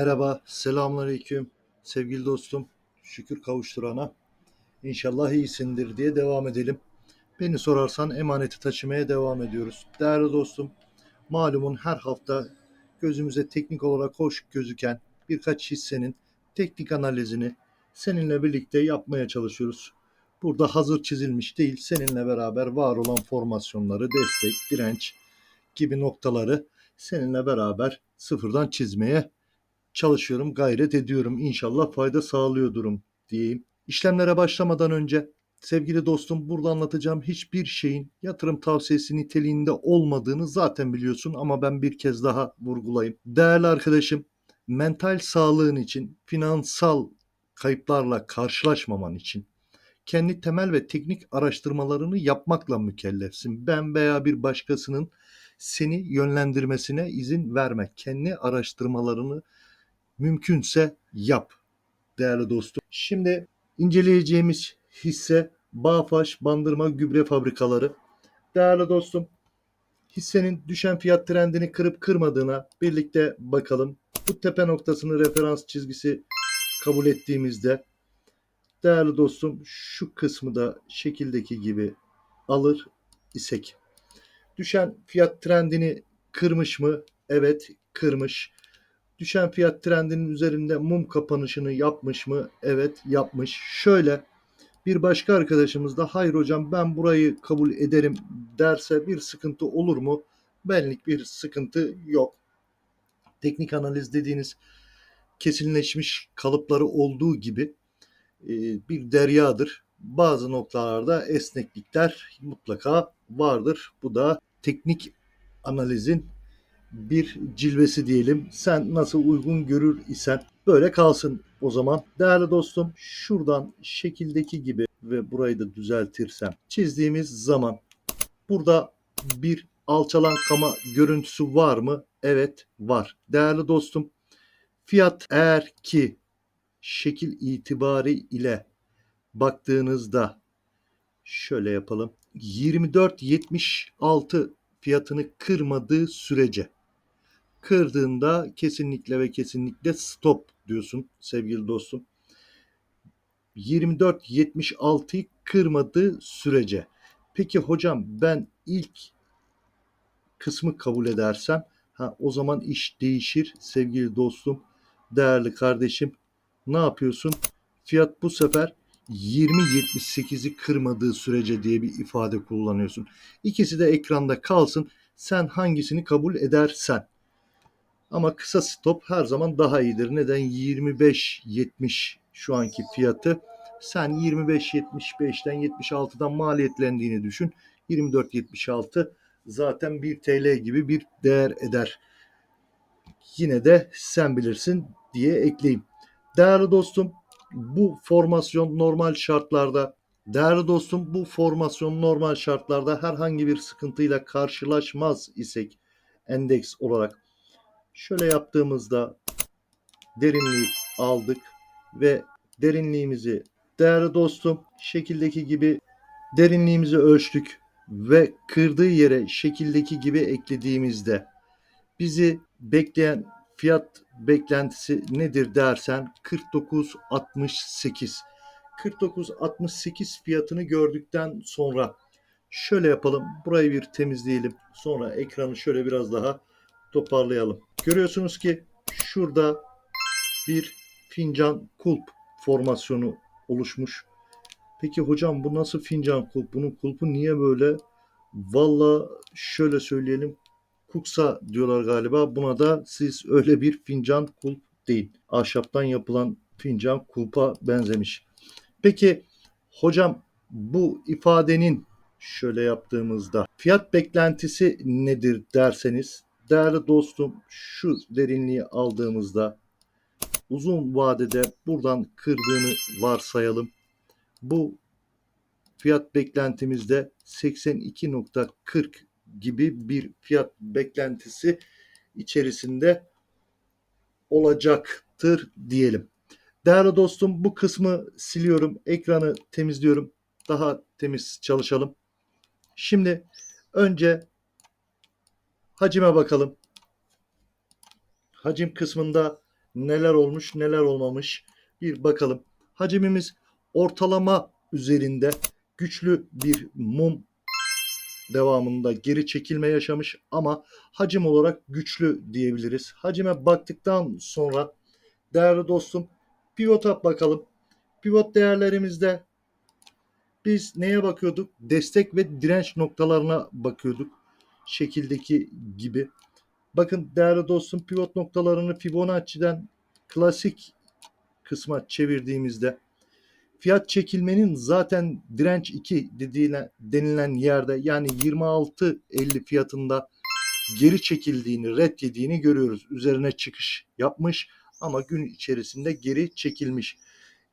Merhaba, selamünaleyküm sevgili dostum. Şükür kavuşturana. İnşallah iyisindir diye devam edelim. Beni sorarsan emaneti taşımaya devam ediyoruz. Değerli dostum, malumun her hafta gözümüze teknik olarak hoş gözüken birkaç hissenin teknik analizini seninle birlikte yapmaya çalışıyoruz. Burada hazır çizilmiş değil, seninle beraber var olan formasyonları, destek, direnç gibi noktaları seninle beraber sıfırdan çizmeye çalışıyorum, gayret ediyorum. İnşallah fayda sağlıyordurum diyeyim. İşlemlere başlamadan önce sevgili dostum burada anlatacağım hiçbir şeyin yatırım tavsiyesi niteliğinde olmadığını zaten biliyorsun ama ben bir kez daha vurgulayayım. Değerli arkadaşım, mental sağlığın için, finansal kayıplarla karşılaşmaman için kendi temel ve teknik araştırmalarını yapmakla mükellefsin. Ben veya bir başkasının seni yönlendirmesine izin verme. Kendi araştırmalarını mümkünse yap değerli dostum. Şimdi inceleyeceğimiz hisse Bağfaş Bandırma Gübre Fabrikaları. Değerli dostum hissenin düşen fiyat trendini kırıp kırmadığına birlikte bakalım. Bu tepe noktasını referans çizgisi kabul ettiğimizde değerli dostum şu kısmı da şekildeki gibi alır isek. Düşen fiyat trendini kırmış mı? Evet kırmış. Düşen fiyat trendinin üzerinde mum kapanışını yapmış mı? Evet yapmış. Şöyle bir başka arkadaşımız da hayır hocam ben burayı kabul ederim derse bir sıkıntı olur mu? Benlik bir sıkıntı yok. Teknik analiz dediğiniz kesinleşmiş kalıpları olduğu gibi e, bir deryadır. Bazı noktalarda esneklikler mutlaka vardır. Bu da teknik analizin bir cilvesi diyelim. Sen nasıl uygun görür isen böyle kalsın o zaman. Değerli dostum şuradan şekildeki gibi ve burayı da düzeltirsem çizdiğimiz zaman burada bir alçalan kama görüntüsü var mı? Evet var. Değerli dostum fiyat eğer ki şekil itibari ile baktığınızda şöyle yapalım. 24.76 fiyatını kırmadığı sürece kırdığında kesinlikle ve kesinlikle stop diyorsun sevgili dostum. 24.76'yı kırmadığı sürece. Peki hocam ben ilk kısmı kabul edersem Ha, o zaman iş değişir sevgili dostum, değerli kardeşim. Ne yapıyorsun? Fiyat bu sefer 20.78'i kırmadığı sürece diye bir ifade kullanıyorsun. İkisi de ekranda kalsın. Sen hangisini kabul edersen. Ama kısa stop her zaman daha iyidir. Neden? 25.70 şu anki fiyatı. Sen 25.75'ten 76'dan maliyetlendiğini düşün. 24.76 zaten 1 TL gibi bir değer eder. Yine de sen bilirsin diye ekleyeyim. Değerli dostum bu formasyon normal şartlarda değerli dostum bu formasyon normal şartlarda herhangi bir sıkıntıyla karşılaşmaz isek endeks olarak şöyle yaptığımızda derinliği aldık ve derinliğimizi değerli dostum şekildeki gibi derinliğimizi ölçtük ve kırdığı yere şekildeki gibi eklediğimizde bizi bekleyen fiyat beklentisi nedir dersen 49.68. 49.68 fiyatını gördükten sonra şöyle yapalım. Burayı bir temizleyelim. Sonra ekranı şöyle biraz daha toparlayalım. Görüyorsunuz ki şurada bir fincan kulp formasyonu oluşmuş. Peki hocam bu nasıl fincan kulp? Bunun kulpu niye böyle? Valla şöyle söyleyelim. Kuksa diyorlar galiba. Buna da siz öyle bir fincan kulp değil. Ahşaptan yapılan fincan kulpa benzemiş. Peki hocam bu ifadenin şöyle yaptığımızda fiyat beklentisi nedir derseniz değerli dostum şu derinliği aldığımızda uzun vadede buradan kırdığını varsayalım. Bu fiyat beklentimizde 82.40 gibi bir fiyat beklentisi içerisinde olacaktır diyelim. Değerli dostum bu kısmı siliyorum. Ekranı temizliyorum. Daha temiz çalışalım. Şimdi önce hacime bakalım. Hacim kısmında neler olmuş neler olmamış bir bakalım. Hacimimiz ortalama üzerinde güçlü bir mum devamında geri çekilme yaşamış ama hacim olarak güçlü diyebiliriz. Hacime baktıktan sonra değerli dostum pivota bakalım. Pivot değerlerimizde biz neye bakıyorduk? Destek ve direnç noktalarına bakıyorduk. Şekildeki gibi. Bakın değerli dostum pivot noktalarını Fibonacci'den klasik kısma çevirdiğimizde fiyat çekilmenin zaten direnç 2 dediğine, denilen yerde yani 26.50 fiyatında geri çekildiğini, red yediğini görüyoruz. Üzerine çıkış yapmış ama gün içerisinde geri çekilmiş.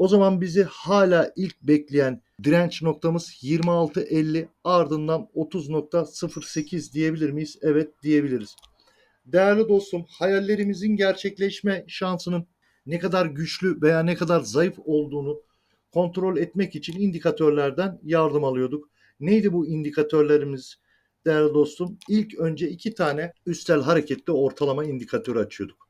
O zaman bizi hala ilk bekleyen direnç noktamız 26.50 ardından 30.08 diyebilir miyiz? Evet diyebiliriz. Değerli dostum hayallerimizin gerçekleşme şansının ne kadar güçlü veya ne kadar zayıf olduğunu kontrol etmek için indikatörlerden yardım alıyorduk. Neydi bu indikatörlerimiz değerli dostum? İlk önce iki tane üstel hareketli ortalama indikatörü açıyorduk.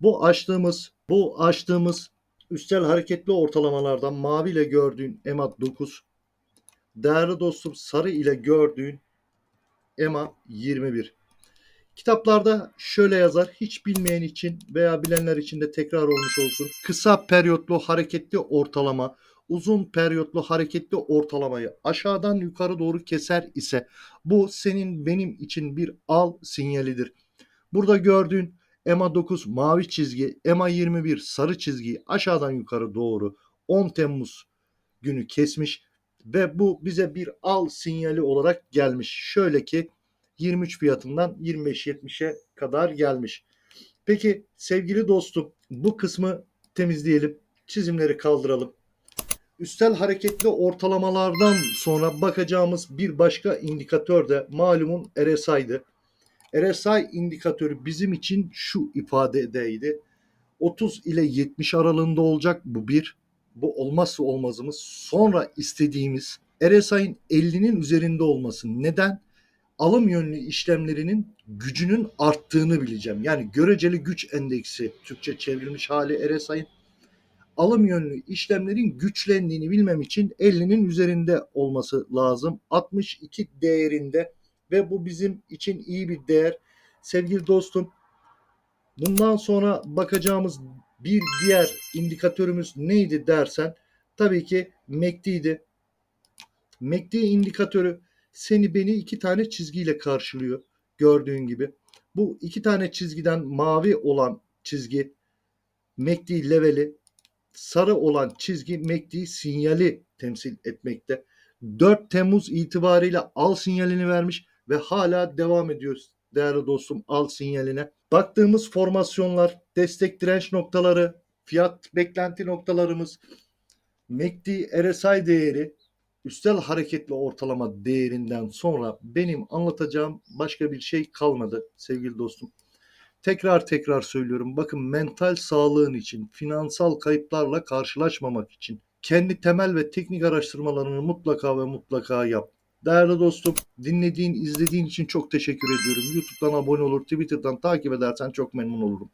Bu açtığımız bu açtığımız üstel hareketli ortalamalardan mavi ile gördüğün EMA 9, değerli dostum sarı ile gördüğün EMA 21. Kitaplarda şöyle yazar, hiç bilmeyen için veya bilenler için de tekrar olmuş olsun. Kısa periyotlu hareketli ortalama, uzun periyotlu hareketli ortalamayı aşağıdan yukarı doğru keser ise bu senin benim için bir al sinyalidir. Burada gördüğün EMA 9 mavi çizgi, EMA 21 sarı çizgiyi aşağıdan yukarı doğru 10 Temmuz günü kesmiş ve bu bize bir al sinyali olarak gelmiş. Şöyle ki 23 fiyatından 25.70'e kadar gelmiş. Peki sevgili dostum bu kısmı temizleyelim. Çizimleri kaldıralım. Üstel hareketli ortalamalardan sonra bakacağımız bir başka indikatör de malumun RSI'dı. RSI indikatörü bizim için şu ifadedeydi. 30 ile 70 aralığında olacak bu bir. Bu olmazsa olmazımız. Sonra istediğimiz RSI'nin 50'nin üzerinde olması. Neden? alım yönlü işlemlerinin gücünün arttığını bileceğim. Yani göreceli güç endeksi Türkçe çevrilmiş hali RSI'nin alım yönlü işlemlerin güçlendiğini bilmem için 50'nin üzerinde olması lazım. 62 değerinde ve bu bizim için iyi bir değer. Sevgili dostum bundan sonra bakacağımız bir diğer indikatörümüz neydi dersen tabii ki MACD'ydi. MACD indikatörü seni beni iki tane çizgiyle karşılıyor gördüğün gibi. Bu iki tane çizgiden mavi olan çizgi MACD leveli, sarı olan çizgi MACD sinyali temsil etmekte. 4 Temmuz itibariyle al sinyalini vermiş ve hala devam ediyoruz değerli dostum al sinyaline. Baktığımız formasyonlar, destek direnç noktaları, fiyat beklenti noktalarımız, MACD RSI değeri, üstel hareketli ortalama değerinden sonra benim anlatacağım başka bir şey kalmadı sevgili dostum. Tekrar tekrar söylüyorum. Bakın mental sağlığın için, finansal kayıplarla karşılaşmamak için kendi temel ve teknik araştırmalarını mutlaka ve mutlaka yap. Değerli dostum, dinlediğin, izlediğin için çok teşekkür ediyorum. YouTube'dan abone olur, Twitter'dan takip edersen çok memnun olurum.